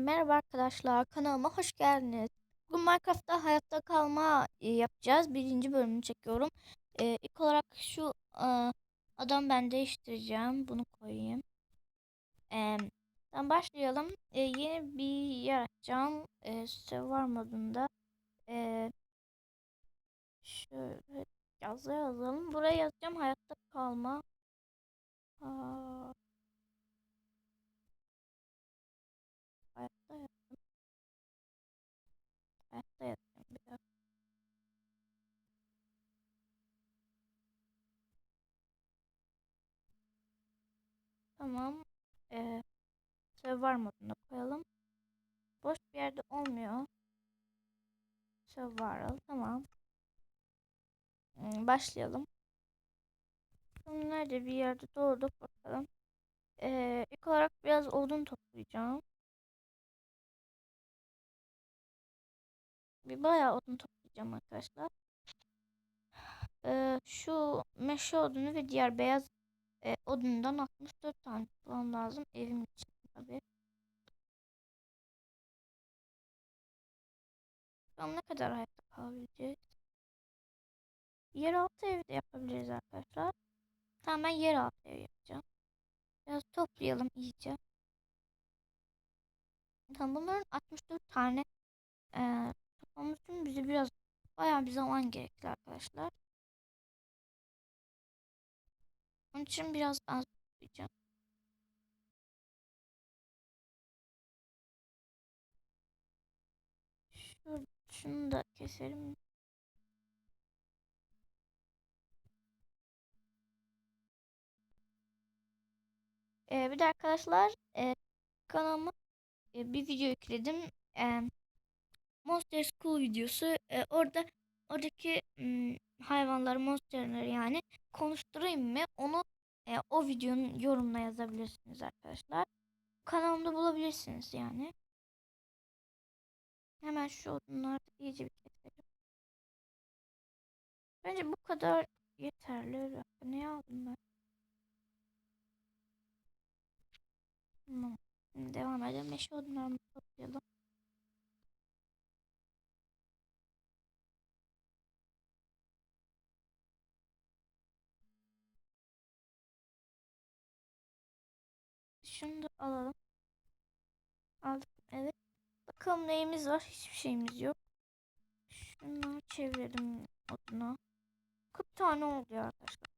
Merhaba arkadaşlar, kanalıma hoş geldiniz. Bugün Minecraft'ta hayatta kalma e, yapacağız. Birinci bölümünü çekiyorum. E, ilk olarak şu e, adam ben değiştireceğim. Bunu koyayım. E, tamam başlayalım. E, yeni bir yer açacağım. E, server modunda. E, şöyle yazı yazalım. Buraya yazacağım hayatta kalma. Aa, hayatta Hayatta yazacağım bir daha. Tamam. Ee, server moduna koyalım. Boş bir yerde olmuyor. Server tamam. Hmm, başlayalım. Nerede bir yerde doğduk bakalım. Ee, ilk olarak biraz odun toplayacağım. Bir bayağı odun toplayacağım arkadaşlar. Ee, şu meşe odunu ve diğer beyaz e, odundan 64 tane falan lazım evim için tabi. Bakalım ne kadar hayatta kalabileceğiz. Yeraltı evi de yapabiliriz arkadaşlar. Tamam ben yeraltı ev yapacağım. Biraz toplayalım iyice. Tamam bunların 64 tane e, toplamı için bize biraz bayağı bir zaman gerekli arkadaşlar. Onun için biraz az. Şur şunu da keselim. Ee, bir de arkadaşlar e, kanalıma e, bir video yükledim. E, Monster School videosu. E, orada oradaki m, hayvanları, monsterleri yani konuşturayım mı? Onu e, o videonun yorumuna yazabilirsiniz arkadaşlar. Kanalımda bulabilirsiniz yani. Hemen şu odunları iyice bir keselim. Bence bu kadar yeterli. Ne aldım ben? Tamam. Devam edelim. Meşe odunlarımızı toplayalım. Şunu da alalım. Aldık. Evet. Bakalım neyimiz var. Hiçbir şeyimiz yok. Şunları çevirelim oduna. 40 tane oldu ya arkadaşlar.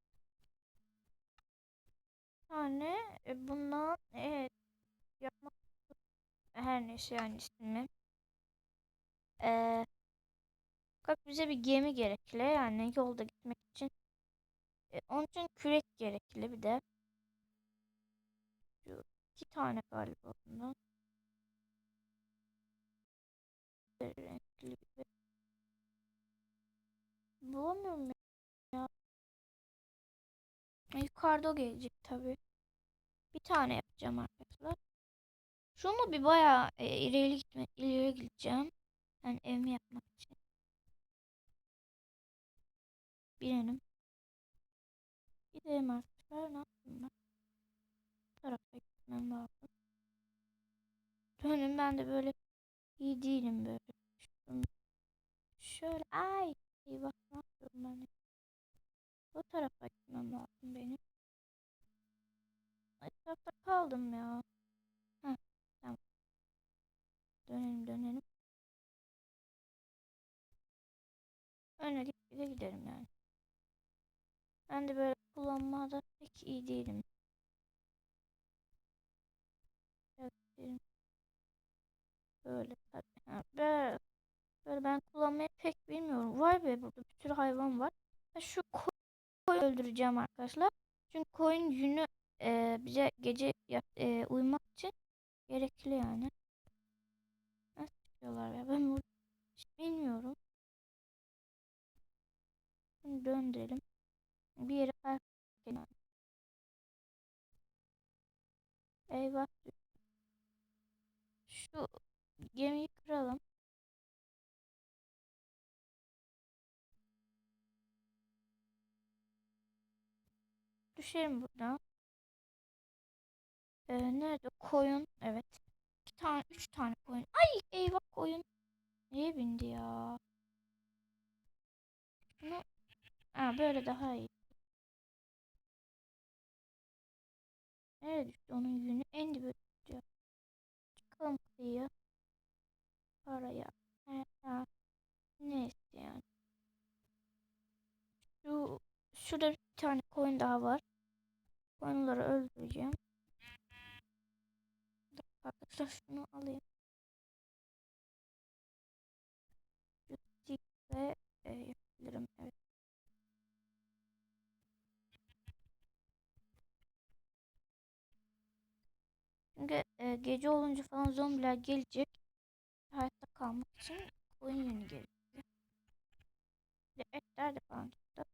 tane e, bundan evet yapmak her neyse yani ismi. Ee, fakat bize bir gemi gerekli yani yolda gitmek için. E, onun için kürek gerekli bir de. Şu iki tane galiba bundan. Renkli gibi. Bulamıyorum ya. Yukarıda gelecek tabi. Bir tane yapacağım arkadaşlar. Şunu bir bayağı e, ileri gitme, ileri gideceğim. Yani evimi yapmak için. Binelim. Gidelim arkadaşlar yapayım ben? Bu tarafa gitmem lazım. Dönün ben de böyle iyi değilim böyle. Şöyle ay. Ne yapıyorum ben? Bu tarafa gitmem lazım benim. Etrafta kaldım ya. Heh, tamam. Dönelim dönelim. Öne gide giderim yani. Ben de böyle kullanmada pek iyi değilim. Böyle tabii. Böyle, böyle ben kullanmayı pek bilmiyorum. Vay be burada bir sürü hayvan var. Ben şu koyu öldüreceğim arkadaşlar. Çünkü koyun yünü e, bize gece e, uyumak için gerekli yani. Nasıl çıkıyorlar ya ben burada hiç bilmiyorum. Şimdi döndürelim. Bir yere. Eyvah. Şu gemiyi kıralım. Düşelim buradan. Ee, nerede? Koyun. Evet. İki tane, üç tane koyun. Ay eyvah koyun. Neye bindi ya? Bunu ha, böyle daha iyi. Nereye düştü onun yünü? En dibe kıyıya. Paraya. Ha. Neyse yani. Şu şurada bir tane koyun daha var. Koyunları öldüreceğim. Arkadaşlar şunu alayım. Şu ve e, Çünkü e, gece olunca falan zombiler gelecek. Hayatta kalmak için koyun yünü gerekiyor. De etler de falan tuttu.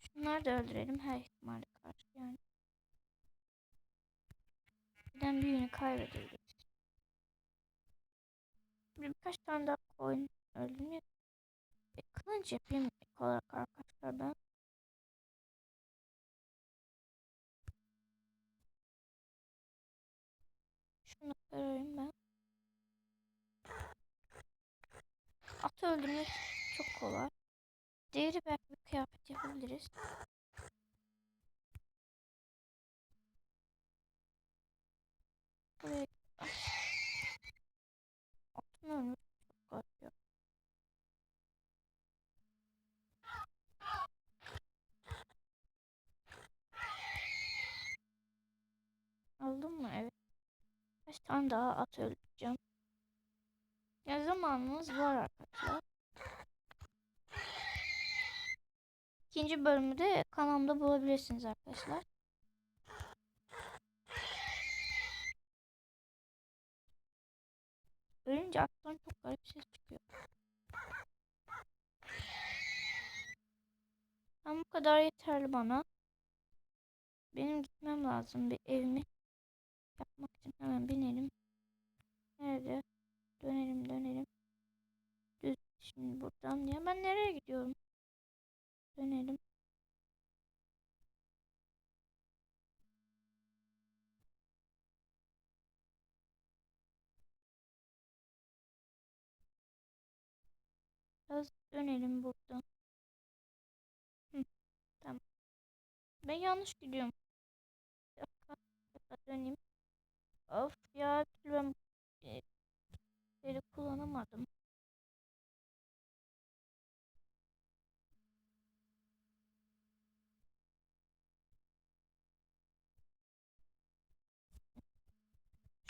Şunları da öldürelim her ihtimale karşı yani. Birden büyüğünü kaybedebiliriz. Bir, birkaç tane daha koyun öldürmeye e, kılıç yapayım ilk olarak arkadaşlar ben. Şunu kırayım ben. At öldürmek çok kolay. Değeri belki bir kıyafet yapabiliriz. Buraya Atın ölmüş çok garip ya. Aldın mı? Evet. Kaç tane daha at öldüreceğim. Ya zamanımız var arkadaşlar. İkinci bölümü de kanalımda bulabilirsiniz arkadaşlar. Ölünce attan çok garip ses çıkıyor. Tam bu kadar yeterli bana. Benim gitmem lazım bir evimi yapmak için. Hemen binelim. Nerede? Dönelim dönelim. Düz şimdi buradan ya ben nereye gidiyorum? Dönelim. Biraz dönelim buradan. Tamam. Ben yanlış gidiyorum. Bir dakika, bir dakika döneyim. Of ya ben şeyi kullanamadım.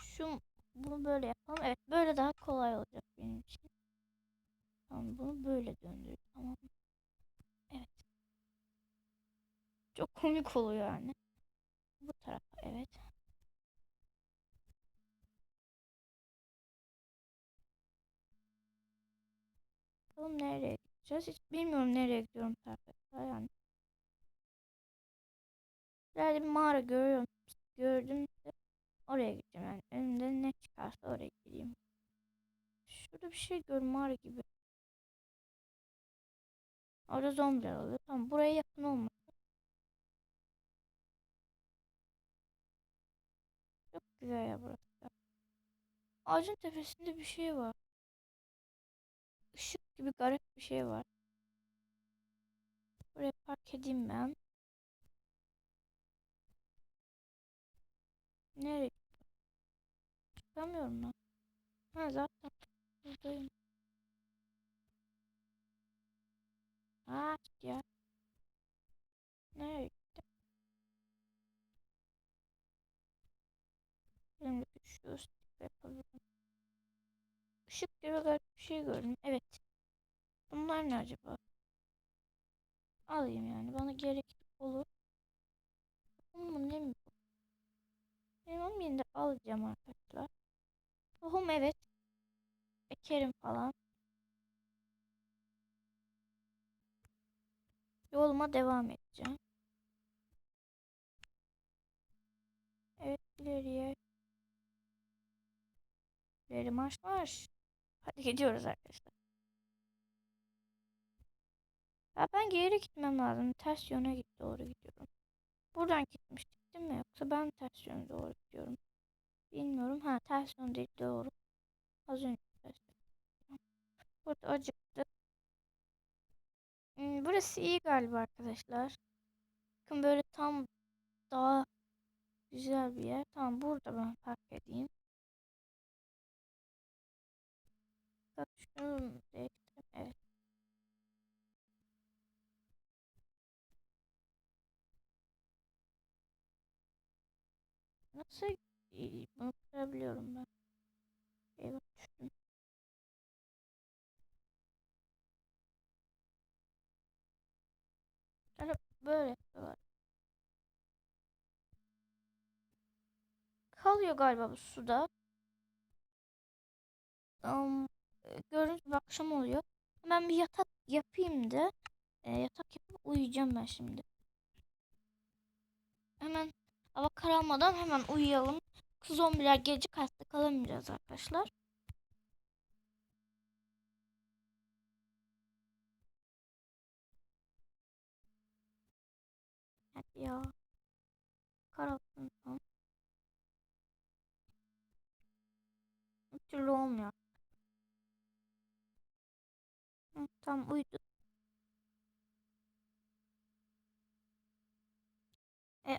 Şu bunu böyle yapalım. Evet böyle daha kolay olacak benim için. Tamam bunu böyle döndür. Tamam. Evet. Çok komik oluyor yani. Gideceğiz? Hiç bilmiyorum nereye gidiyorum arkadaşlar yani. İleride bir mağara görüyorum. Gördüm. Oraya gideceğim yani. Önümde ne çıkarsa oraya gideyim. Şurada bir şey görüyorum mağara gibi. Orada zombiler oluyor. Tamam buraya yakın olmasın. Çok güzel ya burası. Ağacın tepesinde bir şey var. Gibi garip bir şey var. Buraya park edeyim ben. Nereye? Çıkamıyorum ben. Ha zaten buradayım. Aa ya. Nereye gitti? Elimdeki şu stick yapabilirim. Işık gibi garip bir şey gördüm. Evet. Bunlar ne acaba? Alayım yani. Bana gerek olur. Tohum ne mi? Benim onun yerinde alacağım arkadaşlar. Tohum evet. Ekerim falan. Yoluma devam edeceğim. Evet ileriye. İleri marş marş. Hadi gidiyoruz arkadaşlar. Ya ben geri gitmem lazım. Ters yöne git doğru gidiyorum. Buradan gitmiştik değil mi? Yoksa ben ters yöne doğru gidiyorum. Bilmiyorum. Ha ters yön değil doğru. Az önce ters yön. Burada acıktık. Hmm, burası iyi galiba arkadaşlar. Bakın böyle tam daha güzel bir yer. Tamam burada ben E, bunu kırabiliyorum ben? Eyvah düştüm. Yani böyle yapıyorlar. Kalıyor galiba bu suda. Um, gördüğünüz gibi akşam oluyor. Hemen bir yatak yapayım da e, yatak yapıp uyuyacağım ben şimdi. Hemen hava kararmadan hemen uyuyalım. Zombiler gelecek hayatta kalamayacağız arkadaşlar. Hadi ya. Karalsın tamam. Bir türlü olmuyor. Tamam uyudu.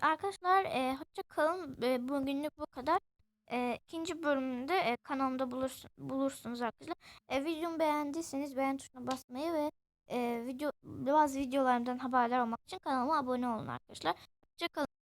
Arkadaşlar e, hoşça kalın. E, bugünlük bu kadar. E, ikinci bölümünde e, kanalımda bulursun, bulursunuz arkadaşlar. E, videomu beğendiyseniz beğen tuşuna basmayı ve e, video bazı videolarımdan haberdar olmak için kanalıma abone olun arkadaşlar. Hoşça kalın.